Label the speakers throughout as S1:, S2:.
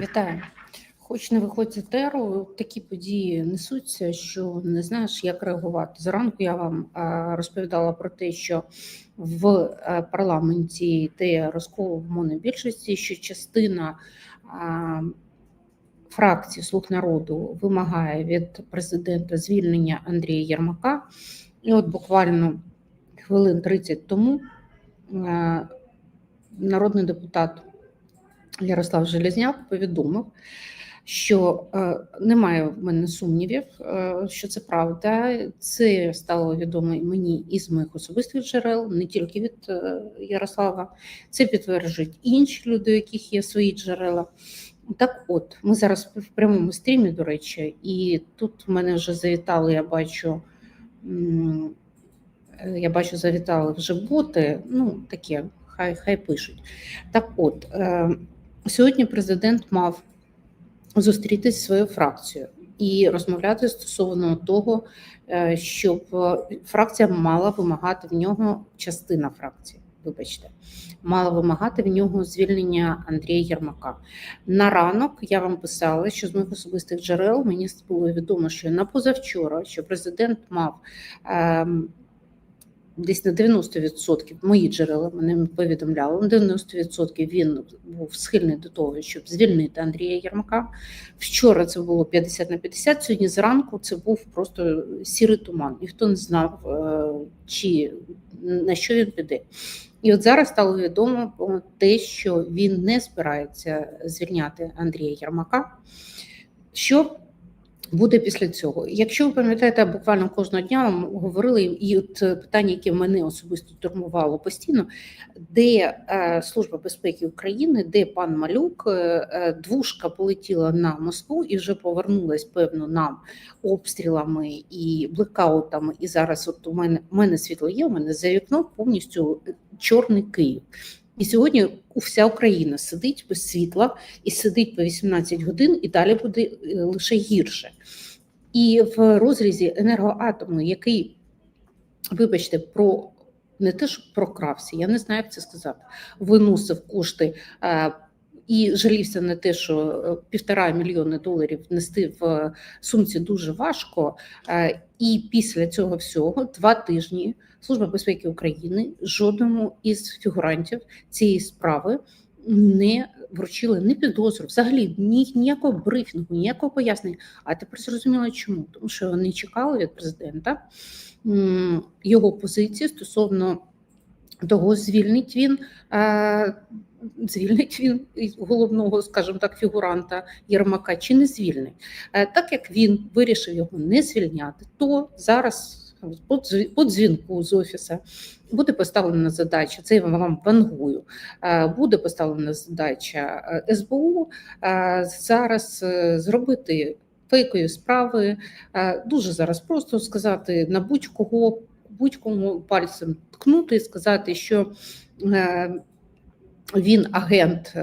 S1: Вітаю. Хоч не виходь з етеру, такі події несуться, що не знаєш, як реагувати. Зранку я вам розповідала про те, що в е, парламенті йде розкол в монобільшості, що частина фракції Слуг народу вимагає від президента звільнення Андрія Єрмака. І от буквально хвилин 30 тому е, народний депутат Ярослав Железняк повідомив, що е, немає в мене сумнівів, е, що це правда. Це стало відомо мені із моїх особистих джерел, не тільки від е, Ярослава. Це підтверджують інші люди, у яких є свої джерела. Так, от ми зараз в прямому стрімі, до речі, і тут в мене вже завітали, я бачу. Я бачу, завітали вже боти. Ну, таке, хай хай пишуть. Так от, сьогодні президент мав зустрітися зі своєю фракцією і розмовляти стосовно того, е, щоб е, фракція мала вимагати в нього частина фракції. Вибачте, мала вимагати в нього звільнення Андрія Єрмака. На ранок я вам писала, що з моїх особистих джерел мені було відомо, що на позавчора, що президент мав ем, десь на 90% мої джерела мене повідомляли, на 90% він був схильний до того, щоб звільнити Андрія Єрмака. Вчора це було 50 на 50, сьогодні зранку це був просто сірий туман. Ніхто не знав, е, чи на що він піде. І от зараз стало відомо про те, що він не збирається звільняти Андрія Єрмака. Що буде після цього? Якщо ви пам'ятаєте, буквально кожного дня вам говорили, і от е, питання, яке мене особисто турмувало постійно, де е, Служба безпеки України, де пан Малюк, е, двушка полетіла на Москву і вже повернулась, певно, нам обстрілами і блекаутами. І зараз, от у мене у мене світло є, у мене за вікном повністю чорний Київ. І сьогодні вся Україна сидить без світла і сидить по 18 годин, і далі буде е, лише гірше. І в розрізі енергоатому, який, вибачте, про не те, що прокрався, я не знаю, як це сказати, виносив кошти. е, І жалівся на те, що е, півтора мільйони доларів нести в сумці дуже важко. І після цього всього два тижні Служба безпеки України жодному із фігурантів цієї справи не вручили ні підозру, взагалі ні, ніякого брифінгу, ніякого пояснення. А тепер зрозуміло, чому тому, що вони чекали від президента його позиції стосовно того, звільнить він. е, Звільнить він головного, скажімо так, фігуранта Єрмака чи не звільнить. Е, Так як він вирішив його не звільняти, то зараз по дзвінку з офісу буде поставлена задача. Це я вам вангую. е, Буде поставлена задача е, СБУ е, зараз зробити фейкові справи. Дуже зараз просто сказати на будь-кого, будь-кому пальцем ткнути і сказати, що він агент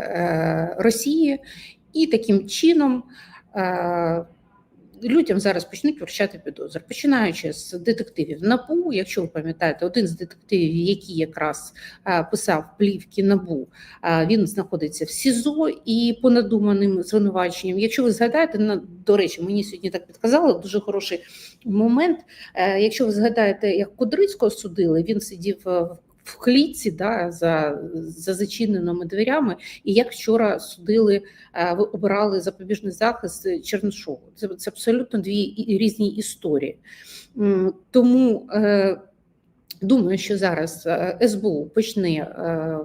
S1: Росії, і таким чином. Людям зараз почнуть вручати підозри, починаючи з детективів НАБУ. Якщо ви пам'ятаєте, один з детективів, який якраз е, писав плівки НАБУ, е, він знаходиться в СІЗО і по надуманим звинуваченням. Якщо ви згадаєте, на до речі, мені сьогодні так підказали дуже хороший момент. Е, Якщо ви згадаєте, як Кудрицького судили, він сидів в в клітці да, за, за зачиненими дверями, і як вчора судили, е, обирали запобіжний захист Чернишову. Це, це абсолютно дві різні історії. Тому е, думаю, що зараз е, СБУ почне е,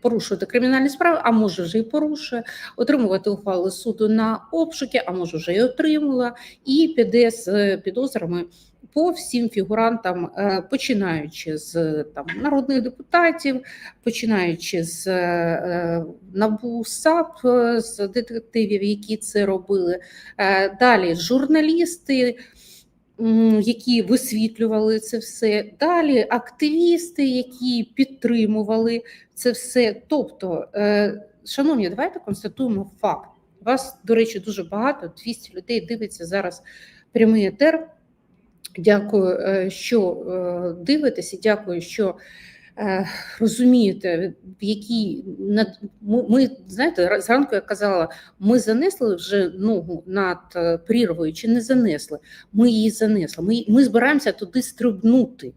S1: порушувати кримінальні справи, а може вже і порушує, отримувати ухвали суду на обшуки, а може вже і отримала, і піде з підозрами по всім фігурантам, е, починаючи з там народних депутатів, починаючи з е, НАБУ САП, е, з детективів, які це робили. Е, Далі журналісти, які висвітлювали це все. Далі активісти, які підтримували це все. Тобто, е, шановні, давайте констатуємо факт. Вас, до речі, дуже багато, 200 людей дивиться зараз прямий етер. Дякую, е, що е, дивитесь, і дякую, що розумієте, в якій ми знаєте, зранку я казала, ми занесли вже ногу над е, прірвою чи не занесли. Ми її занесли. Ми, ми збираємося туди стрибнути.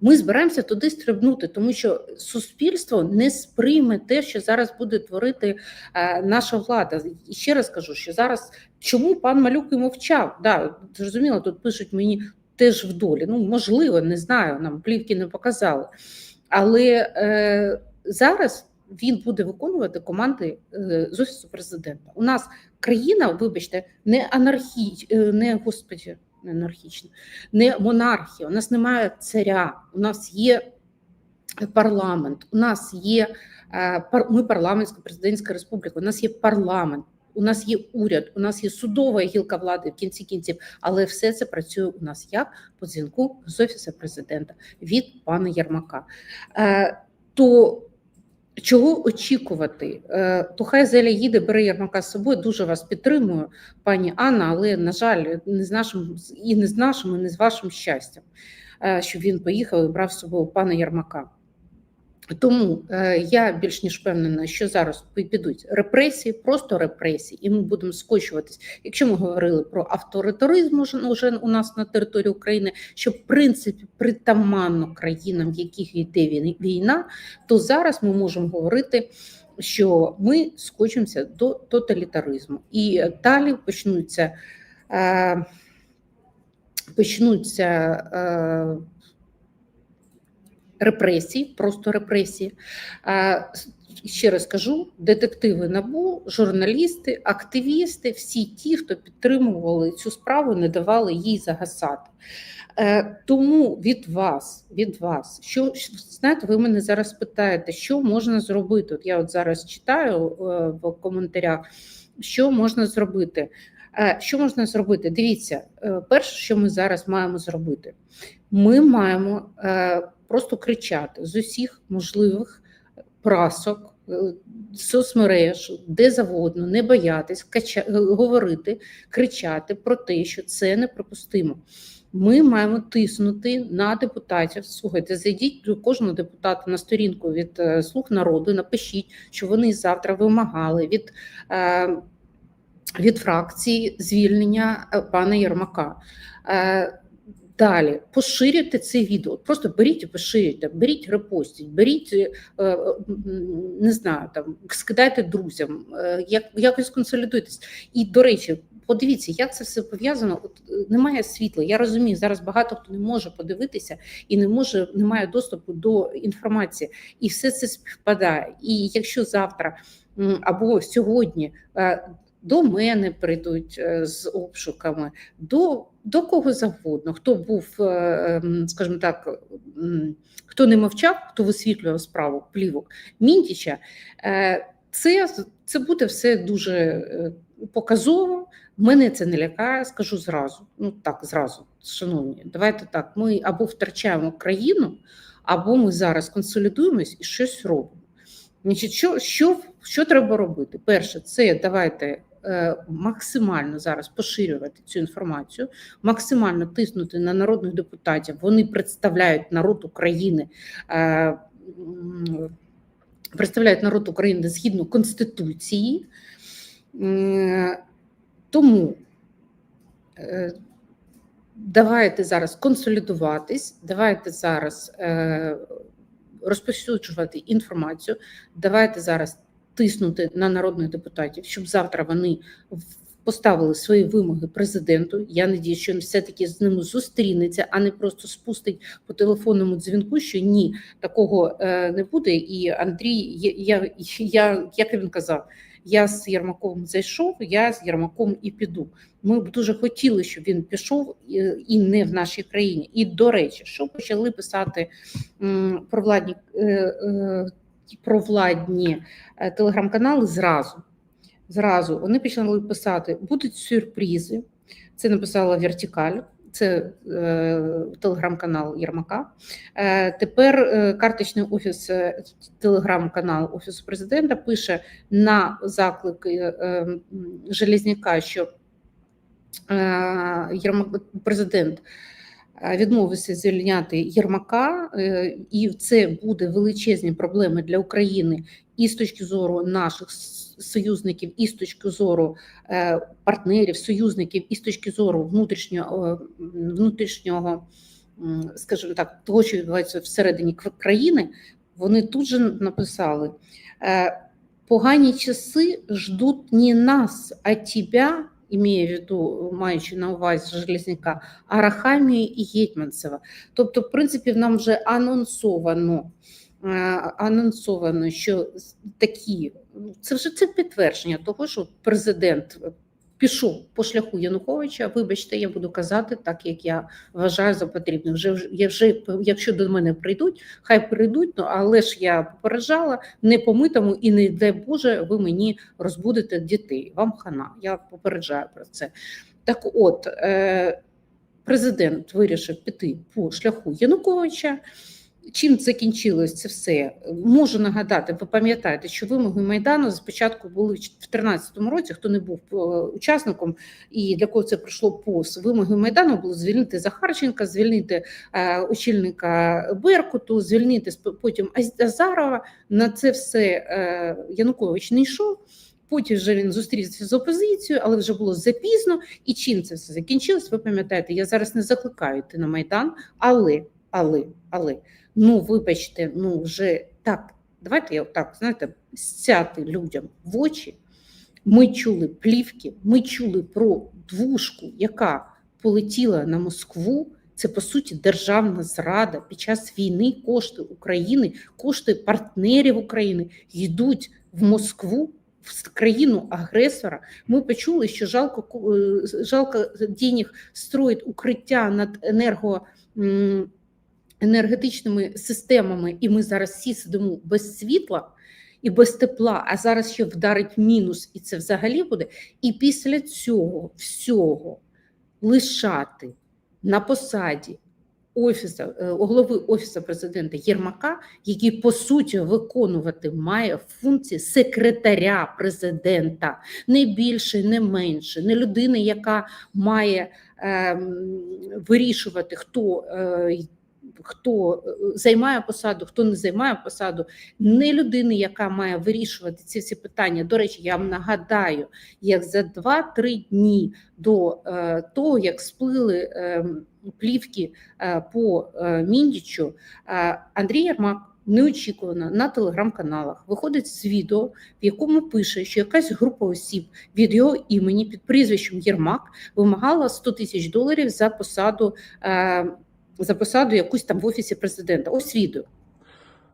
S1: Ми збираємося туди стрибнути, тому що суспільство не сприйме те, що зараз буде творити е, наша влада. І ще раз кажу, що зараз чому пан Малюк і мовчав? Да, зрозуміло, тут пишуть мені теж в долі. Ну, можливо, не знаю, нам плівки не показали. Але е, зараз він буде виконувати команди е, з офісу президента. У нас країна, вибачте, не анархі, е, не господі, не анархічна, не монархія. У нас немає царя, у нас є парламент, у нас є е, ми парламентська президентська республіка. У нас є парламент. У нас є уряд, у нас є судова гілка влади в кінці кінців, але все це працює у нас як по дзвінку з офісу президента від пана Єрмака. Е, то чого очікувати? Е, то хай Зеля їде, бере Єрмака з собою. Дуже вас підтримую, пані Анна, але на жаль, не з нашим і не з нашим, і не з вашим щастям, е, що він поїхав і брав з собою пана Єрмака. Тому е, я більш ніж впевнена, що зараз підуть репресії, просто репресії, і ми будемо скочуватись. Якщо ми говорили про авторитаризм уже, у нас на території України, що в принципі притаманно країнам, в яких йде війна, то зараз ми можемо говорити. Що ми скочимося до тоталітаризму, і е, далі почнуться е, почнуться репресії, просто репресії. Ще раз кажу: детективи набу, журналісти, активісти, всі ті, хто підтримували цю справу, не давали їй загасати. Е, Тому від вас, від вас, що знаєте, ви мене зараз питаєте, що можна зробити? От я от зараз читаю е, в коментарях, що можна зробити. Е, Що можна зробити? Дивіться, перше, що ми зараз маємо зробити, ми маємо просто кричати з усіх можливих прасок, е, соцмереж, де завгодно, не боятись, кача, е, говорити, кричати про те, що це неприпустимо. Ми маємо тиснути на депутатів. Слухайте, зайдіть до кожного депутата на сторінку від е, слуг народу. Напишіть, що вони завтра вимагали від, від фракції звільнення пана Єрмака. Далі поширюйте це відео. Просто беріть і поширюйте, беріть репостіть, беріть, е, е, не знаю, там скидайте друзям, е, як якось консолідуйтесь. І до речі, подивіться, як це все пов'язано. От немає світла. Я розумію, зараз багато хто не може подивитися і не може, не має доступу до інформації, і все це співпадає. І якщо завтра або сьогодні. До мене прийдуть е, з обшуками, до, до кого завгодно, хто був, е, ем, скажімо так, хто не мовчав, хто висвітлював справу плівок Мінтіча, е, це, це буде все дуже показово. Мене це не лякає, скажу зразу. Ну так, зразу, шановні, давайте так. Ми або втрачаємо країну, або ми зараз консолідуємось і щось робимо. Значить, що, що, що треба робити? Перше, це давайте максимально зараз поширювати цю інформацію, максимально тиснути на народних депутатів. Вони представляють народ України. Е, Представляють народ України згідно Конституції. Тому е, давайте зараз консолідуватись, давайте зараз е, розповсюджувати інформацію, давайте зараз тиснути на народних депутатів, щоб завтра вони поставили свої вимоги президенту. Я надію, що він все-таки з ними зустрінеться, а не просто спустить по телефонному дзвінку, що ні, такого е, не буде. І Андрій, я, я, як він казав, я з Єрмаком зайшов, я з Єрмаком і піду. Ми б дуже хотіли, щоб він пішов і, і не в нашій країні. І до речі, що почали писати м, провладні, е, е, провладні е, телеграм-канали зразу. Зразу вони почали писати: будуть сюрпризи. Це написала Вертикаль. Це е, телеграм-канал Єрмака. Е, тепер е, карточний офіс, е, телеграм-канал Офісу президента пише на заклик е, м, Железняка, що е, Єрмак, президент е, відмовився звільняти Єрмака, е, і це буде величезні проблеми для України і з точки зору наших союзників, і з точки зору е, партнерів, союзників, і з точки зору внутрішнього е, внутрішнього, скажімо так, того, що відбувається всередині кр- країни. Вони тут же написали: е, погані часи ждуть не нас, а тебе, імеє в виду, маючи на увазі Железняка, Арахамії і Гетьманцева. Тобто, в принципі, нам вже анонсовано, е, анонсовано, що такі це вже це підтвердження того, що президент пішов по шляху Януковича. Вибачте, я буду казати так, як я вважаю за потрібне. Вже я вже якщо до мене прийдуть, хай прийдуть. Ну але ж я попереджала не помитому і не дай Боже, ви мені розбудете дітей. Вам хана. Я попереджаю про це. Так, от е, президент вирішив піти по шляху Януковича. Чим закінчилось це все? Можу нагадати, ви пам'ятаєте, що вимоги Майдану спочатку були в 2014 році, хто не був е, учасником і для кого це пройшло повз. Вимоги Майдану було звільнити Захарченка, звільнити е, очільника Беркуту, звільнити потім Аз- Азарова. На це все е, Янукович не йшов. Потім вже він зустрівся з опозицією, але вже було запізно. І чим це все закінчилось? Ви пам'ятаєте, я зараз не закликаю йти на Майдан, але, але, але, ну вибачте, ну вже так, давайте я так, знаєте, сяти людям в очі. Ми чули плівки, ми чули про двушку, яка полетіла на Москву. Це по суті державна зрада під час війни. Кошти України, кошти партнерів України йдуть в Москву. В країну агресора ми почули, що жалко е, жалко денег строїть укриття над енерго енергетичними системами, і ми зараз всі сидимо без світла і без тепла, а зараз ще вдарить мінус, і це взагалі буде. І після цього всього лишати на посаді офіса е, голови офісу президента Єрмака, який по суті виконувати має функції секретаря президента, не більше, не менше, не людини, яка має ем, вирішувати, хто. Е, Хто е, займає посаду, хто не займає посаду, не людини, яка має вирішувати ці всі питання. До речі, я вам нагадаю, як за 2-3 дні до е, того, як сплили е, плівки е, по Міндічу, Андрій Ярмак неочікувано на телеграм-каналах виходить з відео, в якому пише, що якась група осіб від його імені під прізвищем Єрмак вимагала 100 тисяч доларів за посаду. За посаду якусь там в офісі президента. Ось відео.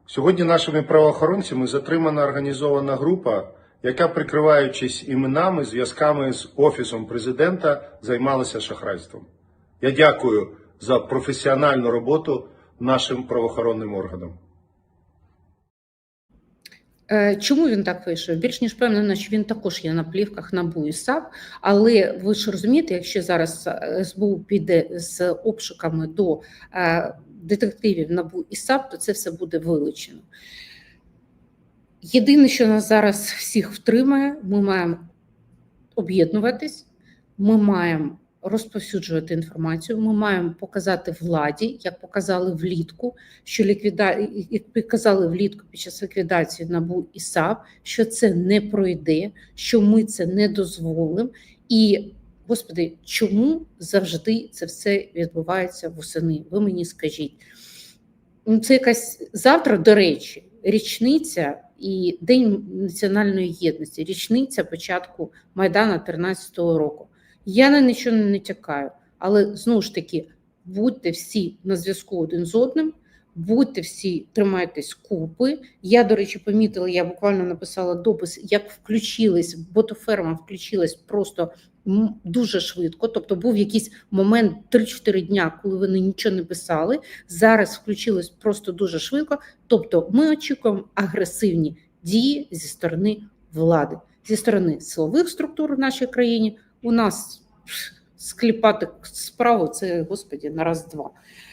S2: Сьогодні нашими правоохоронцями затримана організована група, яка, прикриваючись іменами, зв'язками з офісом президента, займалася шахрайством. Я дякую за професіональну роботу нашим правоохоронним органам.
S1: Е, Чому він так вийшов? Більш ніж впевнена, що він також є на плівках НАБУ і САП, але ви ж розумієте, якщо зараз е, СБУ піде з обшуками до е, детективів НАБУ і САП, то це все буде вилучено. Єдине, що нас зараз всіх втримає, ми маємо об'єднуватись, ми маємо розповсюджувати інформацію, ми маємо показати владі, як показали влітку, що ліквіда... як показали влітку під час ліквідації НАБУ і САП, що це не пройде, що ми це не дозволимо. І, господи, чому завжди це все відбувається восени? Ви мені скажіть. Ну, Це якась завтра, до речі, річниця і День національної єдності, річниця початку Майдану 13-го року. Я на нічого не натякаю, але знову ж таки, будьте всі на зв'язку один з одним, будьте всі, тримайтесь купи. Я, до речі, помітила, я буквально написала допис, як включились, ботоферма включилась просто дуже швидко. Тобто був якийсь момент 3-4 дня, коли вони нічого не писали. Зараз включились просто дуже швидко. Тобто, ми очікуємо агресивні дії зі сторони влади, зі сторони силових структур в нашій країні. У нас скліпати справу це господі на раз-два.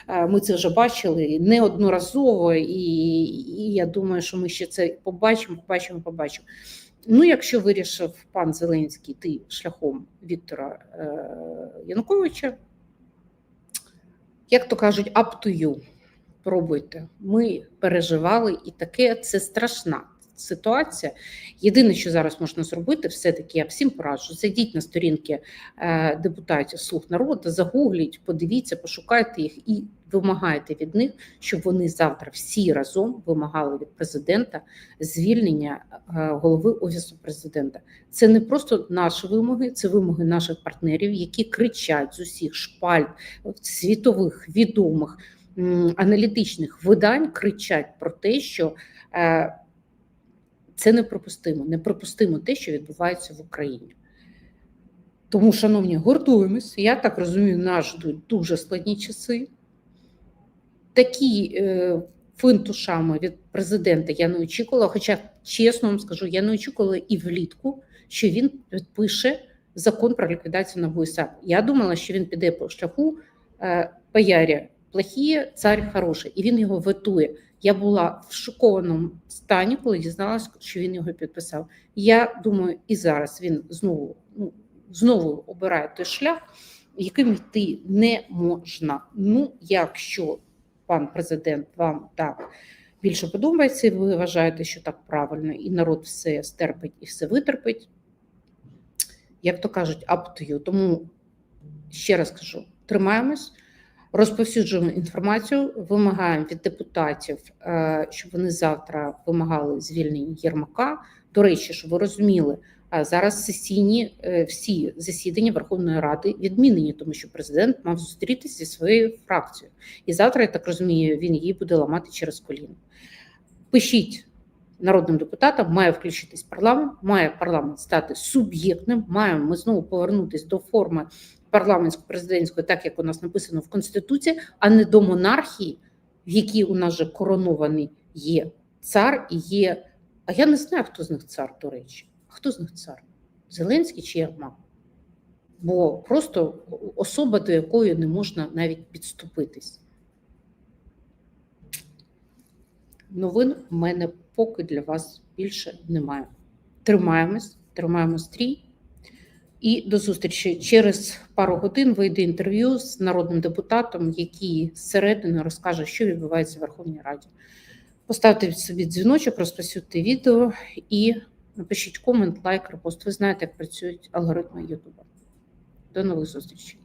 S1: Е, Ми це вже бачили неодноразово, і, і я думаю, що ми ще це побачимо, побачимо, побачимо. Ну, якщо вирішив пан Зеленський йти шляхом Віктора е, Януковича, як то кажуть, up to you. Пробуйте. Ми переживали, і таке це страшна ситуація. Єдине, що зараз можна зробити, все-таки я всім пораджу. Зайдіть на сторінки е, депутатів Слуг народу, загугліть, подивіться, пошукайте їх і вимагайте від них, щоб вони завтра всі разом вимагали від президента звільнення е, голови офісу президента. Це не просто наші вимоги, це вимоги наших партнерів, які кричать з усіх шпальт світових відомих аналітичних видань, кричать про те, що е, це неприпустимо. Неприпустимо те, що відбувається в Україні. Тому, шановні, гуртуємось. Я так розумію, нас ждуть дуже складні часи. Такі е, финтушами від президента я не очікувала. Хоча, чесно вам скажу, я не очікувала і влітку, що він підпише закон про ліквідацію НАБУ і. Я думала, що він піде по шляху е, паярі плохіє, цар хороший, і він його ветує. Я була в шокованому стані, коли дізналася, що він його підписав. Я думаю, і зараз він знову ну, знову обирає той шлях, яким йти не можна. Ну, якщо пан президент вам так більше подобається, і ви вважаєте, що так правильно, і народ все стерпить і все витерпить, як то кажуть, up to you. Тому ще раз кажу: тримаємось. Розповсюджуємо інформацію, вимагаємо від депутатів, е, щоб вони завтра вимагали звільнення Єрмака. До речі, щоб ви розуміли, зараз сесійні е, всі засідання Верховної Ради відмінені, тому що президент мав зустрітися зі своєю фракцією. І завтра, я так розумію, він її буде ламати через коліно. Пишіть народним депутатам, має включитись парламент, має парламент стати суб'єктним. Маємо ми знову повернутися до форми парламентсько-президентської, так як у нас написано в Конституції, а не до монархії, в якій у нас же коронований є цар і є. А я не знаю, хто з них цар, до речі. А хто з них цар? Зеленський чи Єрмак? Бо просто особа, до якої не можна навіть підступитись. Новин в мене поки для вас більше немає. Тримаємось, тримаємо стрій. І до зустрічі через пару годин вийде інтерв'ю з народним депутатом, який зсередини розкаже, що відбувається в Верховній Раді. Поставте собі дзвіночок, розпосюдьте відео і напишіть комент, лайк, репост. Ви знаєте, як працюють алгоритми Ютуба. До нових зустрічей.